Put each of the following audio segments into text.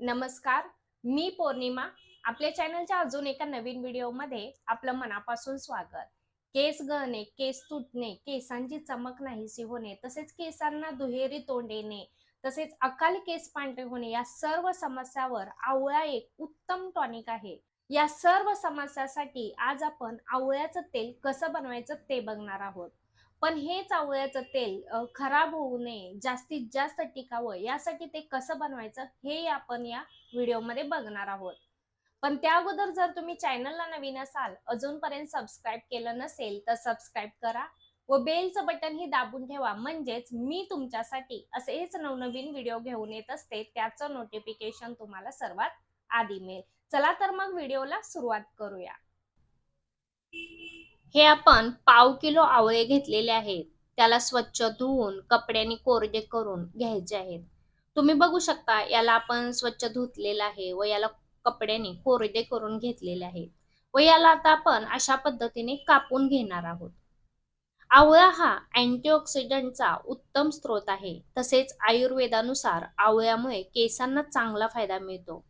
नमस्कार मी पौर्णिमा. आपल्या चॅनलच्या अजून एका नवीन व्हिडिओमध्ये आपलं मनापासून स्वागत. केस गळणे केस तुटणे केसांची चमक नाहीशी होणे तसेच केसांना दुहेरी तोंड येणे तसेच अकाली केस पांढरे होणे या सर्व समस्यावर आवळा एक उत्तम टॉनिक आहे. या सर्व समस्यासाठी आज आपण आवळ्याचं तेल कसं बनवायचं ते बघणार आहोत. पण हे चावळ्याचं तेल खराब होऊ नये जास्तीत जास्त टिकावं यासाठी ते कसं बनवायचं हे आपण या व्हिडिओमध्ये बघणार आहोत. पण त्या अगोदर जर तुम्ही चॅनलला नवीन असाल अजूनपर्यंत सबस्क्राईब केलं नसेल तर सबस्क्राईब करा व बेलचं बटन ही दाबून ठेवा. म्हणजेच मी तुमच्यासाठी असेच नवनवीन व्हिडिओ घेऊन येत असते त्याचं नोटिफिकेशन तुम्हाला सर्वात आधी मिळेल. चला तर मग व्हिडिओला सुरुवात करूया. हे आपण पाव किलो आवळे घेतलेले आहेत. त्याला स्वच्छ धुवून कपड्याने कोरडे करून घ्यायचे आहेत. तुम्ही बघू शकता याला आपण स्वच्छ धुतलेलं आहे व याला कपड्याने कोरडे करून घेतलेले आहेत. व याला आता आपण अशा पद्धतीने कापून घेणार आहोत. आवळा हा अँटीऑक्सिडंटचा उत्तम स्रोत आहे. तसेच आयुर्वेदानुसार आवळ्यामुळे केसांना चांगला फायदा मिळतो.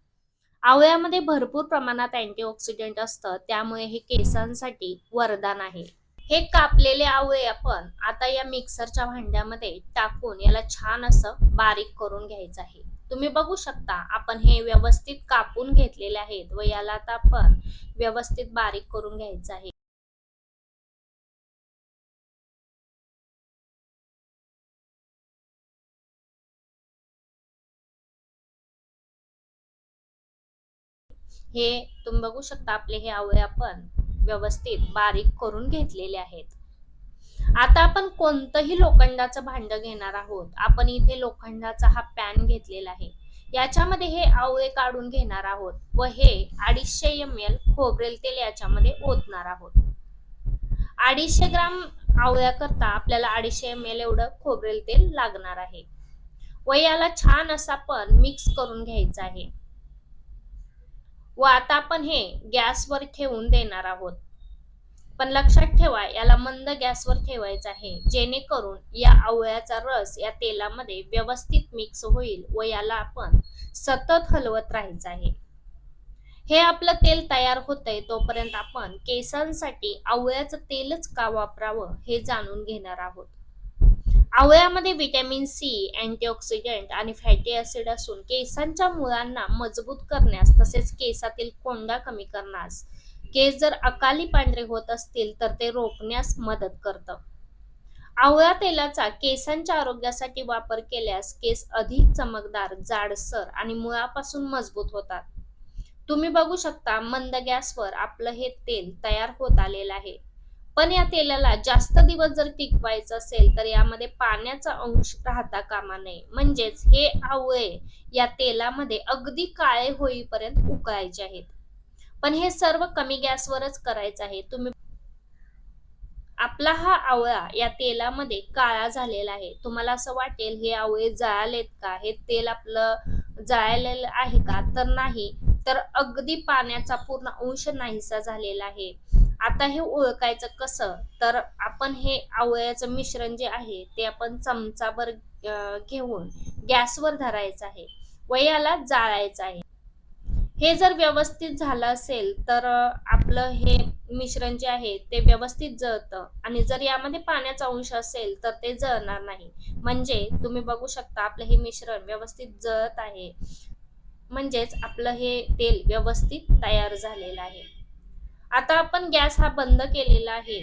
आवळ्यामध्ये भरपूर प्रमाणात अँटीऑक्सिडंट असतं त्यामुळे हे केसांसाठी वरदान आहे. हे कापलेले आवळे आपण आता या मिक्सरच्या भांड्यामध्ये टाकून याला छान असं बारीक करून घ्यायचं आहे. तुम्ही बघू शकता आपण हे व्यवस्थित कापून घेतलेले आहेत व याला आता आपण व्यवस्थित बारीक करून घ्यायचं आहे. हे तुम्ही बघू शकता आपले हे आवळे आपण व्यवस्थित बारीक करून घेतलेले आहेत. आता आपण कोणतंही लोखंडाचं भांड घेणार आहोत आपण इथे लोखंडाचा हा पॅन घेतलेला आहे. याच्यामध्ये हे आवळे काढून घेणार आहोत व हे अडीचशे एम एल खोबरेल तेल याच्यामध्ये ओतणार आहोत. अडीचशे ग्राम आवळ्या करता आपल्याला अडीचशे एम एल एवढं खोबरेल तेल लागणार आहे. व याला छान असं आपण मिक्स करून घ्यायचं आहे. व आता आपण हे गॅसवर ठेवून देणार आहोत. पण लक्षात ठेवा याला मंद गॅसवर ठेवायचं आहे. जेणेकरून या आवळ्याचा रस या तेलामध्ये व्यवस्थित मिक्स होईल व याला आपण सतत हलवत राहायचं आहे. हे आपलं तेल तयार होतंय तोपर्यंत आपण केसांसाठी आवळ्याचं तेलच का वापरावं हे जाणून घेणार आहोत. आवळ्यामध्ये व्हिटॅमिन सी अँटीऑक्सिडंट आणि फॅटी ऍसिड असून केसांच्या मुळांना मजबूत करण्यास तसेच केसातील कोंडा कमी करण्यास केस जर अकाली पांढरे होत असतील तर ते रोखण्यास मदत करतं. आवळा तेलाचा केसांच्या आरोग्यासाठी वापर केल्यास केस अधिक चमकदार जाडसर आणि मुळापासून मजबूत होतात. तुम्ही बघू शकता मंद गॅसवर आपलं हे तेल तयार होत आलेलं आहे. पण या तेलाला जास्त दिवस जर टिकवायचं असेल तर यामध्ये पाण्याचा अंश राहता कामा नये. म्हणजेच हे आवळे या तेलामध्ये अगदी काळे होईपर्यंत उकळायचे आहेत. पण हे सर्व कमी गॅसवरच करायचं आहे. तुम्ही आपला हा आवळा या तेलामध्ये काळा झालेला आहे. तुम्हाला असं वाटेल हे आवळे जळालेत का? हे तेल आपलं जळालेलं आहे का? तर नाही. तर अगदी पाण्याचा पूर्ण अंश नाहीसा झालेला आहे. आता हे ओळखायचं कसं? तर आपण हे आवळ्याचं मिश्रण जे आहे ते आपण चमचाभर घेऊन गॅसवर धरायचं आहे. व याला जाळायचं आहे. हे जर व्यवस्थित झालं असेल तर आपलं हे मिश्रण जे आहे ते व्यवस्थित जळतं. आणि जर यामध्ये पाण्याचा अंश असेल तर ते जळणार नाही. म्हणजे तुम्ही बघू शकता आपलं हे मिश्रण व्यवस्थित जळत आहे. म्हणजेच आपलं हे तेल व्यवस्थित तयार झालेलं आहे. आता आपण गॅस हा बंद केलेला आहे.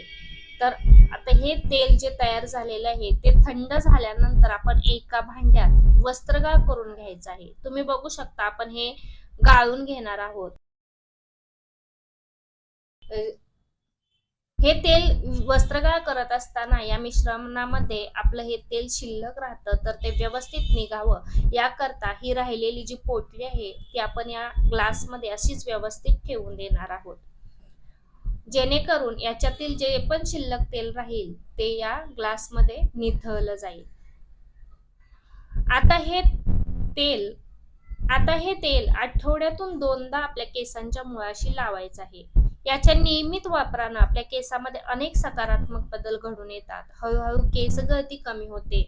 तर आता हे तेल जे तयार झालेलं आहे ते थंड झाल्यानंतर आपण एका भांड्यात वस्त्रगाळ करून घ्यायचं आहे. तुम्ही बघू शकता आपण हे गाळून घेणार आहोत. हे तेल वस्त्रगाळ करत असताना या मिश्रणामध्ये आपलं हे तेल शिल्लक राहतं तर ते व्यवस्थित निघावं. याकरता ही राहिलेली जी पोटली आहे ती आपण या ग्लासमध्ये अशीच व्यवस्थित ठेवून देणार आहोत. जेणेकरून याच्यातील जे पण शिल्लक तेल राहील ते या ग्लासमध्ये निथळलं जाईल. आता हे तेल आता हे तेल आठवड्यातून दोनदा आपल्या केसांच्या मुळाशी लावायचं आहे. याच्या नियमित वापरानं आपल्या केसामध्ये अनेक सकारात्मक बदल घडून येतात. हळूहळू केस गळती कमी होते.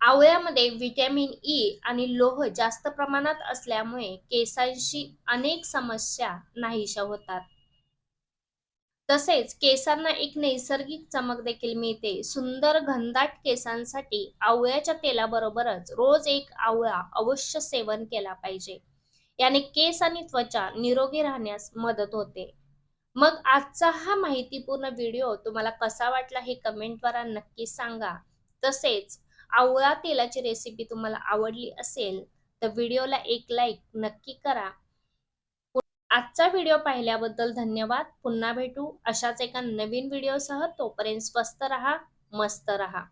आवळ्यामध्ये व्हिटॅमिन ई e आणि लोह जास्त प्रमाणात असल्यामुळे केसांशी अनेक समस्या नाहीशा होतात. तसेच केसांना एक नैसर्गिक चमक देखील मिळते. सुंदर घनदाट केसांसाठी आवळ्याच्या तेलाबरोबरच रोज एक आवळा अवश्य सेवन केला पाहिजे. याने केस आणि त्वचा निरोगी राहण्यास मदत होते. मग आजचा हा माहितीपूर्ण व्हिडिओ तुम्हाला कसा वाटला हे कमेंटद्वारा नक्की सांगा. तसेच आवळा तेलाची रेसिपी तुम्हाला आवडली असेल तर व्हिडिओला एक लाईक नक्की करा. आजचा व्हिडिओ पाहिल्याबद्दल धन्यवाद. पुन्हा भेटू अशाच एका नवीन व्हिडिओसह. तोपर्यंत स्वस्त रहा मस्त रहा.